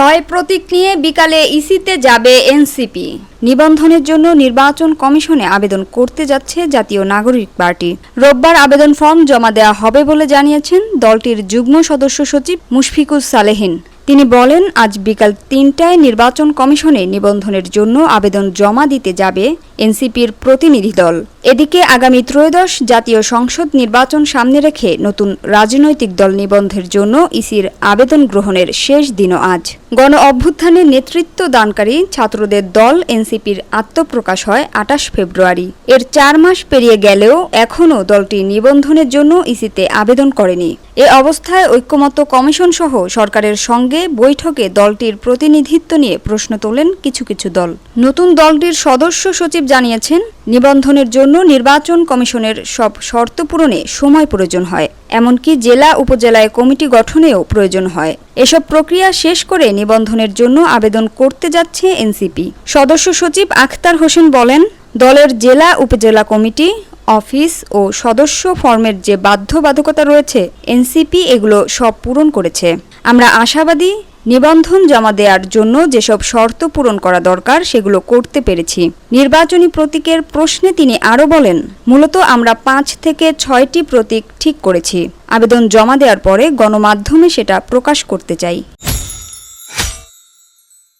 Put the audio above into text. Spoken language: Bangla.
ছয় প্রতীক নিয়ে বিকালে ইসিতে যাবে এনসিপি। নিবন্ধনের জন্য নির্বাচন কমিশনে আবেদন করতে যাচ্ছে জাতীয় নাগরিক পার্টি। রোববার আবেদন ফর্ম জমা দেওয়া হবে বলে জানিয়েছেন দলটির যুগ্ম সদস্য সচিব মুশফিকুজ সালেহিন। তিনি বলেন, আজ বিকাল তিনটায় নির্বাচন কমিশনে নিবন্ধনের জন্য আবেদন জমা দিতে যাবে এনসিপির প্রতিনিধি দল। এদিকে আগামী ত্রয়োদশ জাতীয় সংসদ নির্বাচন সামনে রেখে নতুন রাজনৈতিক দল নিবন্ধের জন্য ইসির আবেদন গ্রহণের শেষ দিনও আজ। গণ অভ্যুত্থানে নেতৃত্ব দানকারী ছাত্রদের দল এনসিপির আত্মপ্রকাশ হয় আটাশ ফেব্রুয়ারি। এর চার মাস পেরিয়ে গেলেও এখনও দলটি নিবন্ধনের জন্য ইসিতে আবেদন করেনি। এ অবস্থায় ঐক্যমত্য কমিশন সহ সরকারের সঙ্গে বৈঠকে দলটির প্রতিনিধিত্ব নিয়ে প্রশ্ন তোলেন কিছু কিছু দল। নতুন দলটির সদস্য সচিব জানিয়েছেন, নিবন্ধনের জন্য নির্বাচন কমিশনের সব শর্ত পূরণে সময় প্রয়োজন হয়, এমনকি জেলা উপজেলায় কমিটি গঠনেও প্রয়োজন হয়। এসব প্রক্রিয়া শেষ করে নিবন্ধনের জন্য আবেদন করতে যাচ্ছে এনসিপি। সদস্য সচিব আখতার হোসেন বলেন, দলের জেলা উপজেলা কমিটি অফিস ও সদস্য ফর্মের যে বাধ্যবাধকতা রয়েছে, এনসিপি এগুলো সব পূরণ করেছে। আমরা আশাবাদী, নিবন্ধন জমা দেওয়ার জন্য যেসব শর্ত পূরণ করা দরকার, সেগুলো করতে পেরেছি। নির্বাচনী প্রতীকের প্রশ্নে তিনি আরও বলেন, মূলত আমরা পাঁচ থেকে ছয়টি প্রতীক ঠিক করেছি। আবেদন জমা দেওয়ার পরে গণমাধ্যমে সেটা প্রকাশ করতে চাই।